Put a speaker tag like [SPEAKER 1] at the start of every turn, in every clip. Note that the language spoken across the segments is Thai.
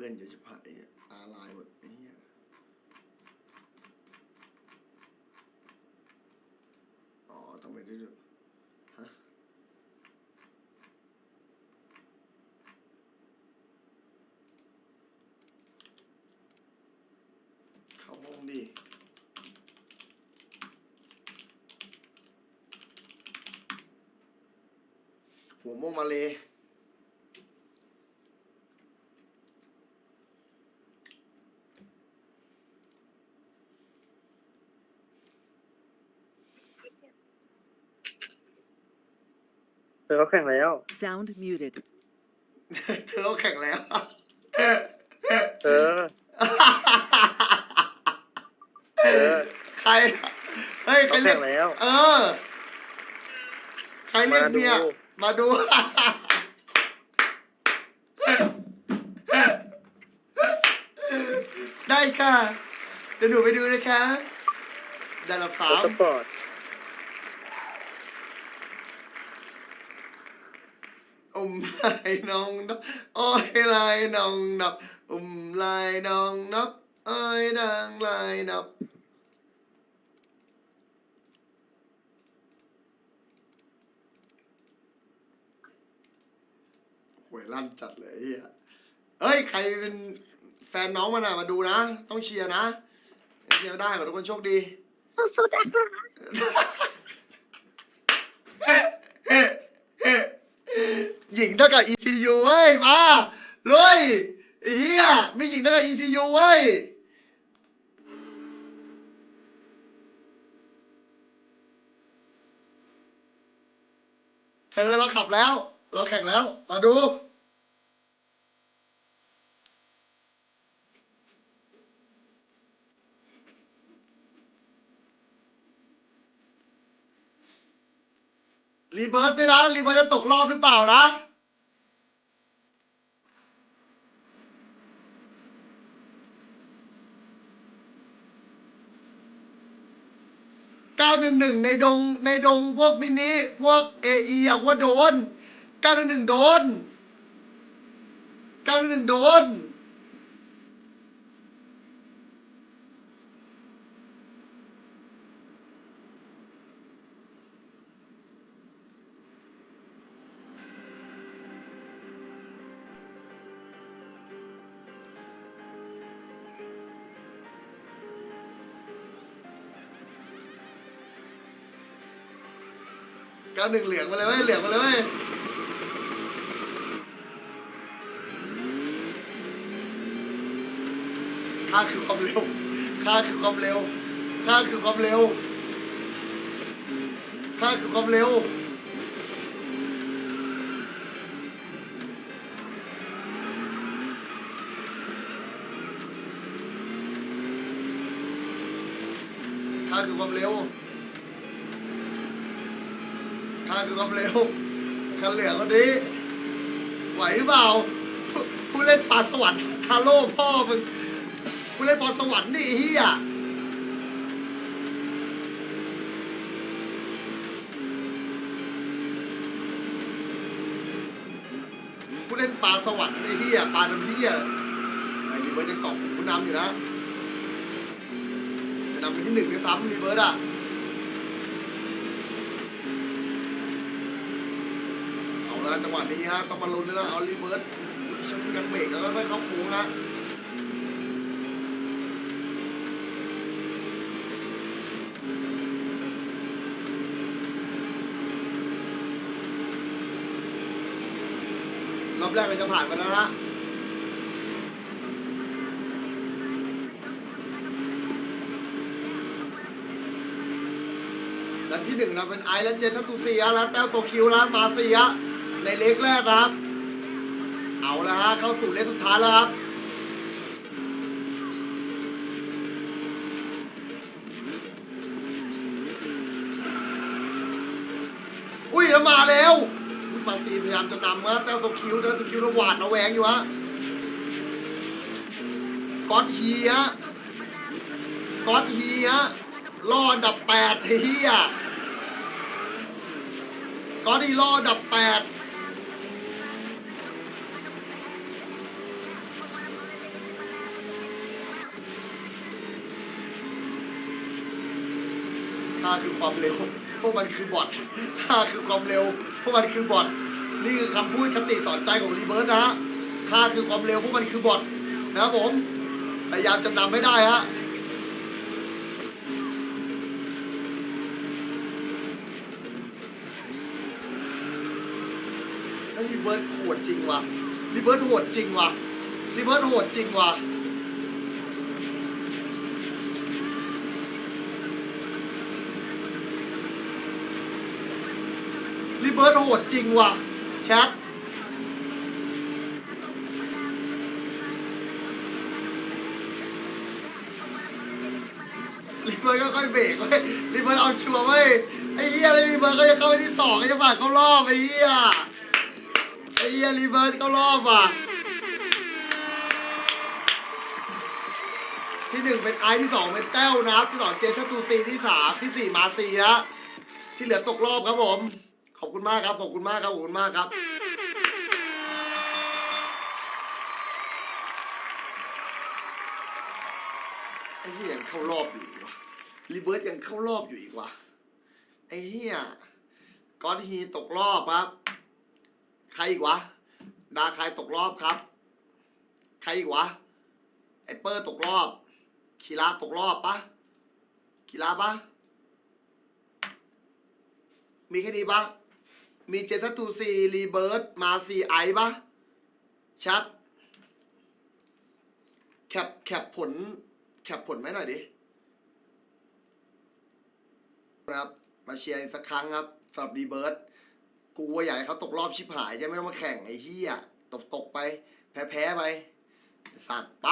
[SPEAKER 1] พื่อนจะชิบหายอ้เหี้ยตาลายหมดไอ้เหี้ยอ๋อต้องไปด้วยฮะเข้าห้องดิหัวม่วงมาเลย
[SPEAKER 2] อเขาแข่งแล้ว
[SPEAKER 3] Sound muted.
[SPEAKER 1] เธอเขาแข่งแล้ว
[SPEAKER 2] เออ เออ
[SPEAKER 1] ใคร เฮ้ย ใคร
[SPEAKER 2] เขา
[SPEAKER 1] เรี
[SPEAKER 2] แข่
[SPEAKER 1] ยก
[SPEAKER 2] งแล้ว
[SPEAKER 1] เออ ใครเรียก
[SPEAKER 2] มาดู
[SPEAKER 1] เนี่ยมาดู ได้ค่ะ เดี๋ยวหนูไปดูนะคะดาราสาร
[SPEAKER 2] ถ
[SPEAKER 1] ม
[SPEAKER 2] สปอร์ต
[SPEAKER 1] อุ้มลายน้องนกอ้อยลายน้องนับอมลายน้องนกอ้อยนางลายนับ หวยลั่นจัดเลยไอ้เฮียเฮ้ย ใครเป็นแฟนน้องมันอะมาดูนะ ต้องเชียร์นะเชียร์ได้ขอทุกคนโชคดี
[SPEAKER 4] สุดๆนะคะ
[SPEAKER 1] หญิงเท่ากับ ECU เว้ยมาลุยอ้เฮียไม่หญิงเท่ากับ ECU เว้ยเธอเราขับแล้ว เราแข่งแล้ว มาดูรีเบิร์ตด้วยนะรีเบิร์ตจะตกรอบหรือเปล่านะ เก้าหนึ่งหนึ่งในดงในดงพวกมินิพวกเอไอะว่าโดนเก้าหนึ่งหนึ่งโดนเก้าหนึ่งหนึ่งโดน เก้าหนึ่งเหลืองมาเลยเว้ยเหลืองมาเลยเว้ยค่าคือความเร็วค่าคือความเร็วค่าคือความเร็วค่าคือความเร็วค่าคือความเร็ว ข้าคือความเร็วคันเหลืองคนนี้ ไหวหรือเปล่า ผู้เล่นปาสวรรค์ทาโร่พ่อมึงผู้เล่นปาสวรรค์นี่เฮียผู้เล่นปลาสวรรค์ไอ้เฮียปลาน้ำเฮียไอ้รีเบิร์ดยังเกาะผู้นำอยู่นะจะนำเป็นที่หนึ่งด้วยซ้ำรีเบิร์ดอะ จังหวะนี้ฮะต้องมาลุ้นแล้วนะเอารีเวิร์สช่วยกันเบรกแล้วก็ค่เข้าโค้งฮะรอบแรกก็จะผ่านไปแล้วนะและที่หนึ่งนะเป็นไอและเจสันตูเซียแล้วแต้วโซคิวแล้วมาเซีย ในเล็กแรกนะครับ เอาละฮะเข้าสู่เล็กสุดท้ายแล้วครับอุ้ยแล้วมาแล้วมาซีพยายามจะนำครับแต้วโซคิวแต้วโซคิวระหวาดระแวงอยู่ฮะก๊อตฮีฮะก๊อตฮีฮะรออันดับแปดเฮียก๊อตฮีรออันดับแปด ข้าคือความเร็ว พวกมันคือบอทข้าคือความเร็ว พวกมันคือบอทนี่คือคำพูดคติสอนใจของรีเบิร์ตนะฮะข้าคือความเร็วพวกมันคือบอทนะครับผมพยายามจะนำให้ได้ฮะรีเบิร์ตโหดจริงว่ะรีเบิร์ตโหดจริงว่ะรีเบิร์ตโหดจริงว่ะ เบิร์ตโหดจริงว่ะแชทรีเบิร์ตก็ค่อยเบรกเว้ยรีเบิร์ตเอาชัวร์เว้ยไอ้เหี้ยแล้วรีเบิร์ตก็จะเข้าไปที่สองก็จะผ่านเข้ารอบไอ้เหี้ยไอ้เหี้ยรีเบิร์ตเข้ารอบว่ะที่หนึ่งเป็นไอซ์ที่สองเป็นแต้วนะครับที่สองเจสันตูซีที่สามที่สี่มาซีนะที่เหลือตกรอบครับผม อบคุณมากครับ ขอบคุณมากครับ ขอบคุณมากครับ ไอ้เหี้ยยังเข้ารอบอยู่อีกวะรีเบิร์ตยังเข้ารอบอยู่อีกวะไอ้เหี้ยก้อนฮีตกรอบครับ ใครอีกวะ ดาใครตกรอบครับ ใครอีกวะ ไอเปอร์ตกรอบ คีราตกรอบปะคีราปะมีแค่นี้ปะ มีเจสัตูซีรีเบิร์ดมาซีไอปะชัด แคปแคปผล แคปผลไหมหน่อยดินะครับ มาเชียร์อีกสักครั้งครับสำหรับรีเบิร์ดกูว่าอยากให้เขาตกรอบชิบหายจะไม่ต้องมาแข่งไอ้เหี้ยตกตกไป แพ้แพ้ไปสัตว์ไป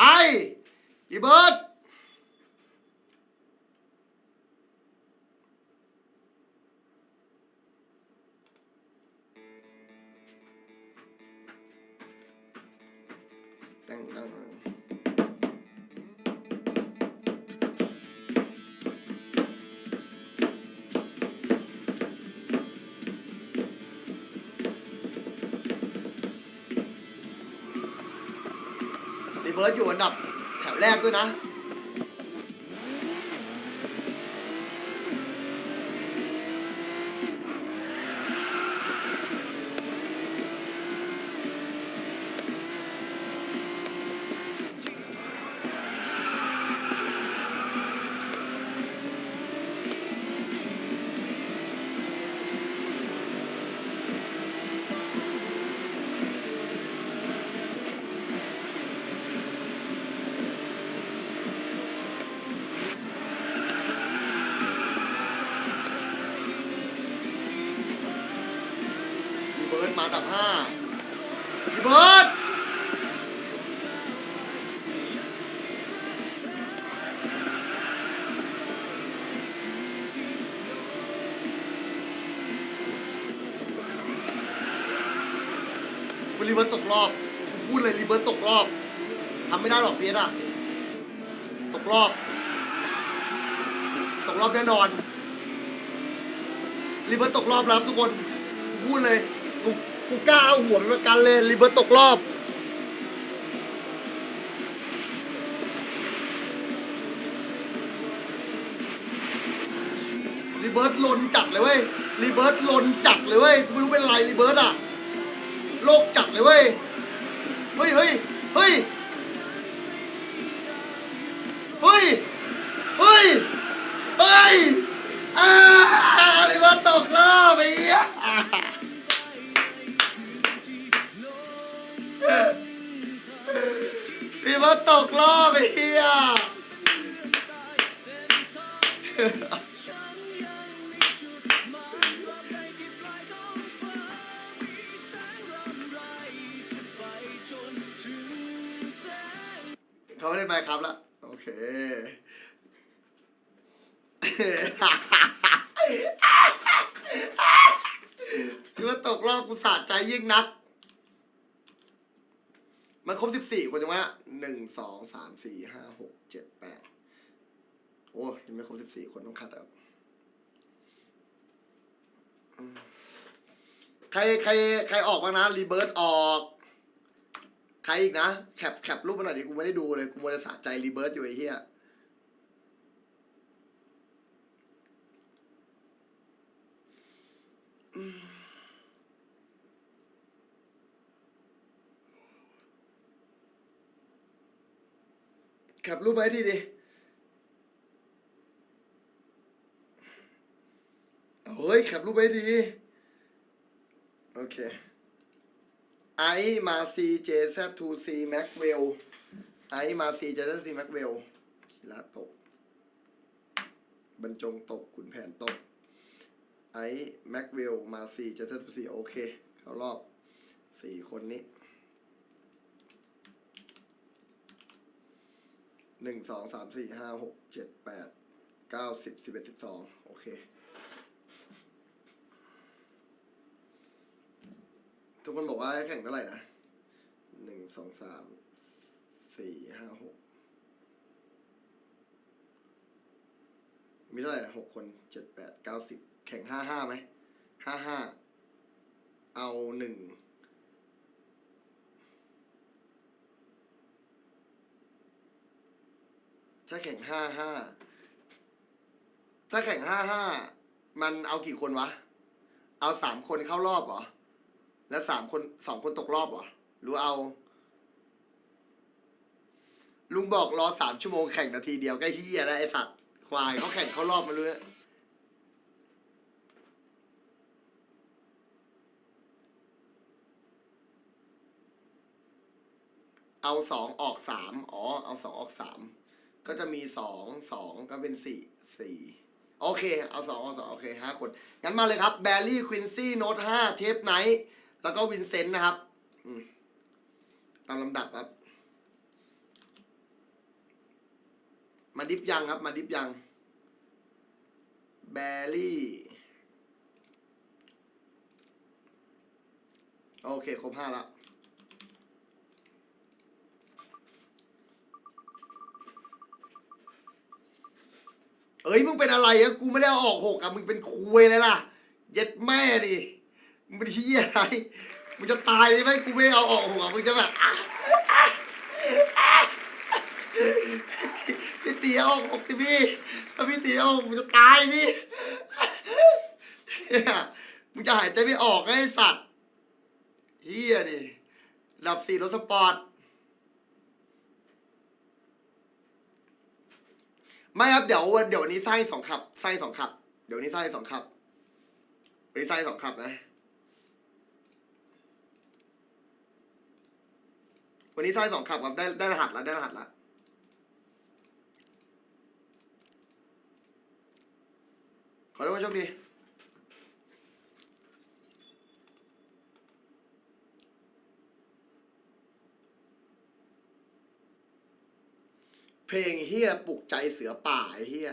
[SPEAKER 1] รีเบิร์ด เบิร์ดอยู่อันดับแถวแรกด้วยนะ อันดับห้ารีเบิร์ดรีเบิร์ดตกรอบพูดเลยรีเบิร์ดตกรอบทำไม่ได้หรอกเพียรอะตกรอบตกรอบแน่นอนรีเบิร์ตตกรอบแล้วครับทุกคนพูดเลย กูกล้าเอาหัวเป็นประกันเลยรีเบิร์ตตกรอบ รีเบิร์ตลนจัดเลยเว้ย รีเบิร์ตลนจัดเลยเว้ยกูไม่รู้เป็นไรรีเบิร์ตอะโลกจัดเลยเว้ย เฮ้ยเฮ้ยเฮ้ยเฮ้ยเฮ้ยเฮ้ยอ่ารีเบิร์ตตกรอบไอ้เหี้ย รีเบิร์ตตกรอบไอ้เหี้ยเขาไม่ได้ไปครับละ โอเค คือว่าตกรอบกูสะใจยิ่งนัก มันครบสิบสี่คนจังวะหนึ่งสองสามสี่ห้าหกเจ็ดแปดโอ้ยังไม่ครบสิบสี่คนต้องคัดครัใครใครใครออกบ้างนะรีเบิร์ตออก ใครอีกนะแคปแคปรูปมาหน่อยดิกูไม่ได้ดูเลยกูมัวแต่สะใจรีเบิร์ตอยู่ไอ้เหี้ยอืม แคปรูปไว้ที่ดิเฮ้ยแคปรูปไว้ดีโอเคไอมาซีเจซทูซีแม็กเวลไอมาซีเจซทูซีแม็กเวลกีฬาตก บรรจงตกขุนแผนตก ไอแม็กเวลมาซีเจซทูซีโอเค เข้ารอบสี่คนนี้ หนึ่งสองสามสี่ห้าหกเจ็ดแปดเก้าสิบสิบเอ็ดสิบสองโอเค ทุกคนบอกว่าแข่งเท่าไหร่นะหนึ่งสองสามสี่ห้าหกมีเท่าไหร่หกคนเจ็ดแปดเก้าสิบแข่งห้าห้าไหมห้าห้าเอาหนึ่ง ถ้าแข่งห้าห้าถ้าแข่งห้าห้ามันเอากี่คนวะ เอาสามคนเข้ารอบเหรอ แล้วสามคนสองคนตกรอบเหรอ หรือเอา ลุงบอกรอสามชั่วโมงแข่งนาทีเดียวใกล้ที่แล้วไอสัตว์ควายเขาแข่งเข้ารอบมาเลยเอาสองออกสามอ๋อ เอาสองออกสาม ก็จะมีสองสองก็เป็นสี่สี่โอเค เอาสองเอาสองโอเคห้าคน งั้นมาเลยครับแบร์รี่ควินซี่โน้ตห้าเทปไนท์แล้วก็วินเซนต์นะครับตามลำดับครับ มาดิฟยังครับ มาดิฟยังแบร์รี่โอเค ครบห้าละ อ้ยมึงเป็นอะไรอะกูไม่ได้ออกหกอะมึงเป็นคุยเลยล่ะ เย็ดแม่ดิมึงเป็นที่อะไรมึงจะตายไหมกูไม่เอาออกหกอะมึงจะแบบพี่ตีเอาออกหกดิพี่ถ้าพี่ตีเอาออกมึงจะตายพี่มึงจะหายใจไม่ออกไอ้สัตว์เฮียดิดับสี่รถสปอร์ต ไม่ครับเดี๋ยววันเดี๋ยววันนี้ไส้สองขับไส้สองขับ เดี๋ยวนี้ไส้สองขับวันนี้ไส้สองขับนะ วันนี้ไส้สองขับครับได้ได้รหัสแล้วได้รหัสแล้วขอให้ทุกคนโชคดี เพลงเฮียปลุกใจเสือป่าไอ้เฮีย